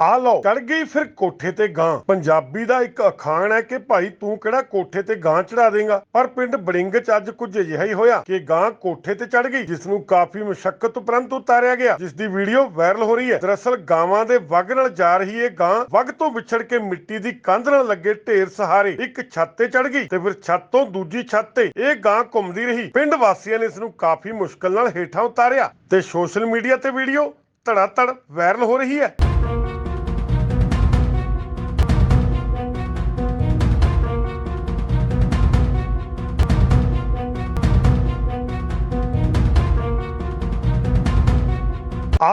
ਆ ਲਓ ਚੜ ਗਈ ਫਿਰ ਕੋਠੇ ਤੇ ਗਾਂ। ਪੰਜਾਬੀ ਦਾ ਇੱਕ ਅਖਾਣ ਹੈ ਕਿ ਭਾਈ ਤੂੰ ਕਿਹੜਾ ਕੋਠੇ ਤੇ ਗਾਂ ਚੜਾ ਦੇਗਾ? ਪਰ ਪਿੰਡ ਬੜਿੰਗ ਚ ਅੱਜ ਕੁਝ ਅਜਿਹਾ ਹੀ ਹੋਇਆ ਕਿ ਗਾਂ ਕੋਠੇ ਤੇ ਚੜ ਗਈ, ਜਿਸ ਨੂੰ ਕਾਫੀ ਮੁਸ਼ਕਲ ਉਪਰੰਤ ਉਤਾਰਿਆ ਗਿਆ, ਜਿਸ ਦੀ ਵੀਡੀਓ ਵਾਇਰਲ ਹੋ ਰਹੀ ਹੈ। ਦਰਅਸਲ ਗਾਵਾਂ ਦੇ ਵਗ ਨਾਲ ਜਾ ਰਹੀ ਇਹ ਗਾਂ ਵਗ ਤੋਂ ਵਿਛੜ ਕੇ ਮਿੱਟੀ ਦੀ ਕੰਧ ਨਾਲ ਲੱਗੇ ਢੇਰ ਸਹਾਰੇ ਇੱਕ ਛੱਤ ਤੇ ਚੜ ਗਈ ਤੇ ਫਿਰ ਛੱਤ ਤੋਂ ਦੂਜੀ ਛੱਤ ਤੇ ਇਹ ਗਾਂ ਘੁੰਮਦੀ ਰਹੀ। ਪਿੰਡ ਵਾਸੀਆਂ ਨੇ ਇਸ ਨੂੰ ਕਾਫੀ ਮੁਸ਼ਕਲ ਨਾਲ ਹੇਠਾਂ ਉਤਾਰਿਆ ਤੇ ਸੋਸ਼ਲ ਮੀਡੀਆ ਤੇ ਵੀਡੀਓ ਧੜਾ ਧੜ ਵਾਇਰਲ ਹੋ ਰਹੀ ਹੈ।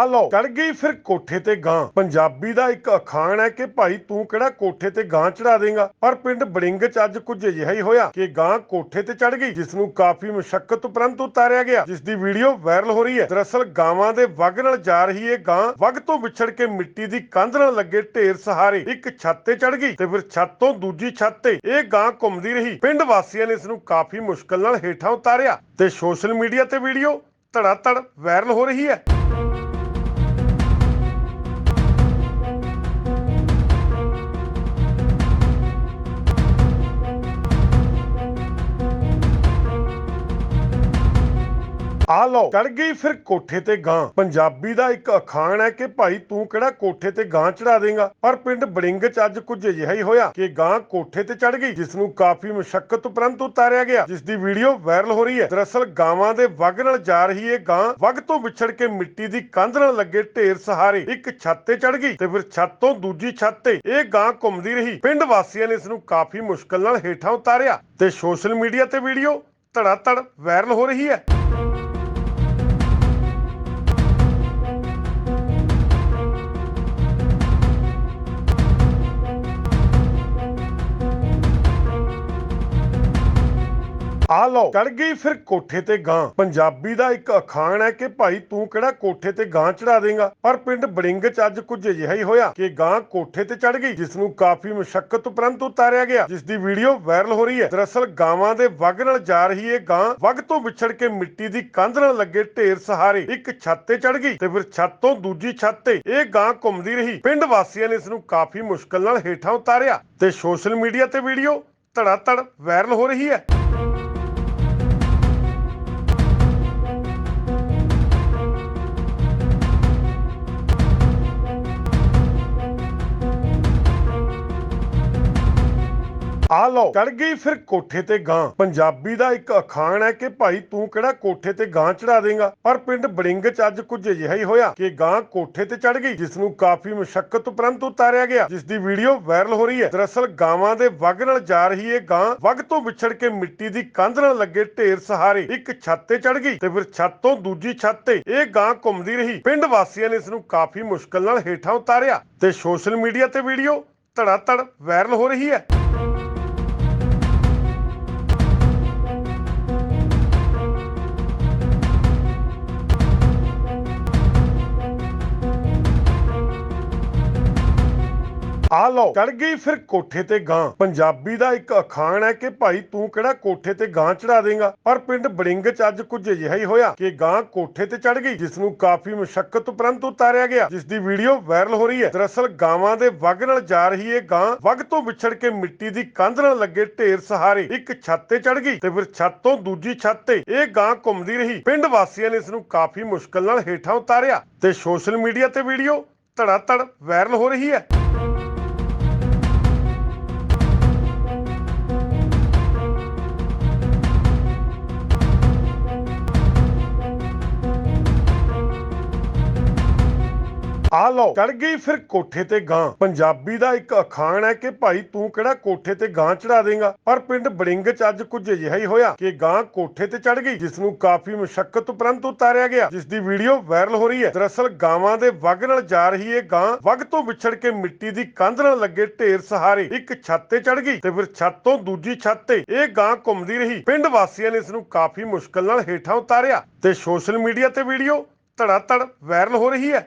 ਆ ਲਓ। ਚੜ ਗਈ ਫਿਰ ਕੋਠੇ ਤੇ ਗਾਂ। ਪੰਜਾਬੀ ਦਾ ਇੱਕ ਅਖਾਣ ਹੈ ਕਿ ਭਾਈ ਤੂੰ ਕਿਹੜਾ ਕੋਠੇ ਤੇ ਗਾਂ ਚੜਾ ਦੇਗਾ? ਪਰ ਪਿੰਡ ਬੜਿੰਗ ਚ ਅੱਜ ਕੁਝ ਅਜਿਹਾ ਹੀ ਹੋਇਆ ਕਿ ਗਾਂ ਕੋਠੇ ਤੇ ਚੜ ਗਈ, ਜਿਸ ਨੂੰ ਕਾਫੀ ਮੁਸ਼ਕਲ ਉਪਰੰਤ ਉਤਾਰਿਆ ਗਿਆ, ਜਿਸ ਦੀ ਵੀਡੀਓ ਵਾਇਰਲ ਹੋ ਰਹੀ ਹੈ। ਦਰਅਸਲ ਗਾਵਾਂ ਦੇ ਵਗ ਨਾਲ ਜਾ ਰਹੀ ਇਹ ਗਾਂ ਵਗ ਤੋਂ ਵਿਛੜ ਕੇ ਮਿੱਟੀ ਦੀ ਕੰਧ ਨਾਲ ਲੱਗੇ ਢੇਰ ਸਹਾਰੇ ਇੱਕ ਛੱਤ ਤੇ ਚੜ ਗਈ ਤੇ ਫਿਰ ਛੱਤ ਤੋਂ ਦੂਜੀ ਛੱਤ ਤੇ ਇਹ ਗਾਂ ਘੁੰਮਦੀ ਰਹੀ। ਪਿੰਡ ਵਾਸੀਆਂ ਨੇ ਇਸ ਨੂੰ ਕਾਫੀ ਮੁਸ਼ਕਲ ਨਾਲ ਹੇਠਾਂ ਉਤਾਰਿਆ ਤੇ ਸੋਸ਼ਲ ਮੀਡੀਆ ਤੇ ਵੀਡੀਓ ਧੜਾ ਧੜ ਵਾਇਰਲ ਹੋ ਰਹੀ ਹੈ। ਆ ਲਓ ਚੜ ਗਈ ਫਿਰ ਕੋਠੇ ਤੇ ਗਾਂ। ਪੰਜਾਬੀ ਦਾ ਇੱਕ ਅਖਾਣ ਹੈ ਕਿ ਭਾਈ ਤੂੰ ਕਿਹੜਾ ਕੋਠੇ ਤੇ ਗਾਂ ਚੜਾ ਦੇਗਾ? ਪਰ ਪਿੰਡ ਬੜਿੰਗ ਚ ਅੱਜ ਕੁਝ ਅਜਿਹਾ ਹੀ ਹੋਇਆ ਕਿ ਗਾਂ ਕੋਠੇ ਤੇ ਚੜ ਗਈ, ਜਿਸ ਨੂੰ ਕਾਫੀ ਮੁਸ਼ਕਲ ਉਪਰੰਤ ਉਤਾਰਿਆ ਗਿਆ। ਜਿਸ ਦੀ ਵੀਡੀਓ ਵਾਇਰਲ ਹੋ ਰਹੀ ਹੈ। ਦਰਅਸਲ ਗਾਵਾਂ ਦੇ ਵਗ ਨਾਲ ਜਾ ਰਹੀ ਇਹ ਗਾਂ ਵਗ ਤੋਂ ਵਿਛੜ ਕੇ ਮਿੱਟੀ ਦੀ ਕੰਧ ਨਾਲ ਲੱਗੇ ਢੇਰ ਸਹਾਰੇ ਇੱਕ ਛੱਤ ਤੇ ਚੜ ਗਈ ਤੇ ਫਿਰ ਛੱਤ ਤੋਂ ਦੂਜੀ ਛੱਤ ਤੇ ਇਹ ਗਾਂ ਘੁੰਮਦੀ ਰਹੀ। ਪਿੰਡ ਵਾਸੀਆਂ ਨੇ ਇਸ ਨੂੰ ਕਾਫੀ ਮੁਸ਼ਕਲ ਨਾਲ ਹੇਠਾਂ ਉਤਾਰਿਆ ਤੇ ਸੋਸ਼ਲ ਮੀਡੀਆ ਤੇ ਵੀਡੀਓ ਧੜਾ ਧੜ ਵਾਇਰਲ ਹੋ ਰਹੀ ਹੈ। ਆ ਲਓ। ਚੜ ਗਈ ਫਿਰ ਕੋਠੇ ਤੇ ਗਾਂ। ਪੰਜਾਬੀ ਦਾ ਇੱਕ ਅਖਾਣ ਹੈ ਕਿ ਭਾਈ ਤੂੰ ਕਿਹੜਾ ਕੋਠੇ ਤੇ ਗਾਂ ਚੜਾ ਦੇਗਾ? ਪਰ ਪਿੰਡ ਬੜਿੰਗ ਚ ਅੱਜ ਕੁਝ ਅਜਿਹਾ ਹੀ ਹੋਇਆ ਕਿ ਗਾਂ ਕੋਠੇ ਤੇ ਚੜ ਗਈ ਜਿਸ ਨੂੰ ਕਾਫੀ ਮੁਸ਼ਕਲ ਉਪਰੰਤ ਉਤਾਰਿਆ ਗਿਆ ਜਿਸ ਦੀ ਵੀਡੀਓ ਵਾਇਰਲ ਹੋ ਰਹੀ ਹੈ। ਦਰਅਸਲ ਗਾਵਾਂ ਦੇ ਵਗ ਨਾਲ ਜਾ ਰਹੀ ਇਹ ਗਾਂ ਵਗ ਤੋਂ ਵਿਛੜ ਕੇ ਮਿੱਟੀ ਦੀ ਕੰਧ ਨਾਲ ਲੱਗੇ ਢੇਰ ਸਹਾਰੇ ਇੱਕ ਛੱਤ ਤੇ ਚੜ ਗਈ ਤੇ ਫਿਰ ਛੱਤ ਤੋਂ ਦੂਜੀ ਛੱਤ ਤੇ ਇਹ ਗਾਂ ਘੁੰਮਦੀ ਰਹੀ। ਪਿੰਡ ਵਾਸੀਆਂ ਨੇ ਇਸ ਨੂੰ ਕਾਫੀ ਮੁਸ਼ਕਲ ਨਾਲ ਹੇਠਾਂ ਉਤਾਰਿਆ ਤੇ ਸੋਸ਼ਲ ਮੀਡੀਆ ਤੇ ਵੀਡੀਓ ਧੜਾ ਧੜ ਵਾਇਰਲ ਹੋ ਰਹੀ ਹੈ। ਆ ਲਓ। ਚੜ ਗਈ ਫਿਰ ਕੋਠੇ ਤੇ ਗਾਂ। ਪੰਜਾਬੀ ਦਾ ਇੱਕ ਅਖਾਣ ਹੈ ਕਿ ਭਾਈ ਤੂੰ ਕਿਹੜਾ ਕੋਠੇ ਤੇ ਗਾਂ ਚੜਾ ਦੇਗਾ? ਪਰ ਪਿੰਡ ਬੜਿੰਗ ਚ ਅੱਜ ਕੁਝ ਅਜਿਹਾ ਹੀ ਹੋਇਆ ਕਿ ਗਾਂ ਕੋਠੇ ਤੇ ਚੜ ਗਈ ਜਿਸ ਨੂੰ ਕਾਫੀ ਮੁਸ਼ਕਲ ਉਪਰੰਤ ਉਤਾਰਿਆ ਗਿਆ। ਜਿਸ ਦੀ ਵੀਡੀਓ ਵਾਇਰਲ ਹੋ ਰਹੀ ਹੈ। ਦਰਅਸਲ ਗਾਵਾਂ ਦੇ ਵਗ ਨਾਲ ਜਾ ਰਹੀ ਇਹ ਗਾਂ ਵਗ ਤੋਂ ਵਿਛੜ ਕੇ ਮਿੱਟੀ ਦੀ ਕੰਧ ਨਾਲ ਲੱਗੇ ਢੇਰ ਸਹਾਰੇ ਇੱਕ ਛੱਤ ਤੇ ਚੜ ਗਈ ਤੇ ਫਿਰ ਛੱਤ ਤੋਂ ਦੂਜੀ ਛੱਤ ਤੇ ਇਹ ਗਾਂ ਘੁੰਮਦੀ ਰਹੀ। ਪਿੰਡ ਵਾਸੀਆਂ ਨੇ ਇਸ ਨੂੰ ਕਾਫੀ ਮੁਸ਼ਕਲ ਨਾਲ ਹੇਠਾਂ ਉਤਾਰਿਆ ਤੇ ਸੋਸ਼ਲ ਮੀਡੀਆ ਤੇ ਵੀਡੀਓ ਧੜਾ ਧੜ ਵਾਇਰਲ ਹੋ ਰਹੀ ਹੈ। ਆ ਲਓ। ਚੜ ਗਈ ਫਿਰ ਕੋਠੇ ਤੇ ਗਾਂ। ਪੰਜਾਬੀ ਦਾ ਇੱਕ ਅਖਾਣ ਹੈ ਕਿ ਭਾਈ ਤੂੰ ਕਿਹੜਾ ਕੋਠੇ ਤੇ ਗਾਂ ਚੜਾ ਦੇਗਾ? ਪਰ ਪਿੰਡ ਬੜਿੰਗ ਚ ਅੱਜ ਕੁਝ ਅਜਿਹਾ ਹੀ ਹੋਇਆ ਕਿ ਗਾਂ ਕੋਠੇ ਤੇ ਚੜ ਗਈ ਜਿਸ ਨੂੰ ਕਾਫੀ ਮੁਸ਼ਕਲ ਉਪਰੰਤ ਉਤਾਰਿਆ ਗਿਆ। ਜਿਸ ਦੀ ਵੀਡੀਓ ਵਾਇਰਲ ਹੋ ਰਹੀ ਹੈ। ਦਰਅਸਲ ਗਾਵਾਂ ਦੇ ਵਗ ਨਾਲ ਜਾ ਰਹੀ ਇਹ ਗਾਂ ਵਗ ਤੋਂ ਵਿਛੜ ਕੇ ਮਿੱਟੀ ਦੀ ਕੰਧ ਨਾਲ ਲੱਗੇ ਢੇਰ ਸਹਾਰੇ ਇੱਕ ਛੱਤ ਤੇ ਚੜ ਗਈ ਤੇ ਫਿਰ ਛੱਤ ਤੋਂ ਦੂਜੀ ਛੱਤ ਤੇ ਇਹ ਗਾਂ ਘੁੰਮਦੀ ਰਹੀ। ਪਿੰਡ ਵਾਸੀਆਂ ਨੇ ਇਸ ਨੂੰ ਕਾਫੀ ਮੁਸ਼ਕਲ ਨਾਲ ਹੇਠਾਂ ਉਤਾਰਿਆ ਤੇ ਸੋਸ਼ਲ ਮੀਡੀਆ ਤੇ ਵੀਡੀਓ ਧੜਾ ਧੜ ਵਾਇਰਲ ਹੋ ਰਹੀ ਹੈ। ਆ ਲਓ। ਚੜ ਗਈ ਫਿਰ ਕੋਠੇ ਤੇ ਗਾਂ। ਪੰਜਾਬੀ ਦਾ ਇੱਕ ਅਖਾਣ ਹੈ ਕਿ ਭਾਈ ਤੂੰ ਕਿਹੜਾ ਕੋਠੇ ਤੇ ਗਾਂ ਚੜਾ ਦੇਗਾ? ਪਰ ਪਿੰਡ ਬੜਿੰਗ ਚ ਅੱਜ ਕੁਝ ਅਜਿਹਾ ਹੀ ਹੋਇਆ ਕਿ ਗਾਂ ਕੋਠੇ ਤੇ ਚੜ ਗਈ ਜਿਸ ਨੂੰ ਕਾਫੀ ਮੁਸ਼ਕਲ ਉਪਰੰਤ ਉਤਾਰਿਆ ਗਿਆ। ਜਿਸ ਦੀ ਵੀਡੀਓ ਵਾਇਰਲ ਹੋ ਰਹੀ ਹੈ। ਦਰਅਸਲ ਗਾਵਾਂ ਦੇ ਵਗ ਨਾਲ ਜਾ ਰਹੀ ਇਹ ਗਾਂ ਵਗ ਤੋਂ ਵਿਛੜ ਕੇ ਮਿੱਟੀ ਦੀ ਕੰਧ ਨਾਲ ਲੱਗੇ ਢੇਰ ਸਹਾਰੇ ਇੱਕ ਛੱਤ ਤੇ ਚੜ ਗਈ ਤੇ ਫਿਰ ਛੱਤ ਤੋਂ ਦੂਜੀ ਛੱਤ ਤੇ ਇਹ ਗਾਂ ਘੁੰਮਦੀ ਰਹੀ। ਪਿੰਡ ਵਾਸੀਆਂ ਨੇ ਇਸ ਨੂੰ ਕਾਫੀ ਮੁਸ਼ਕਲ ਨਾਲ ਹੇਠਾਂ ਉਤਾਰਿਆ ਤੇ ਸੋਸ਼ਲ ਮੀਡੀਆ ਤੇ ਵੀਡੀਓ ਧੜਾ ਧੜ ਵਾਇਰਲ ਹੋ ਰਹੀ ਹੈ।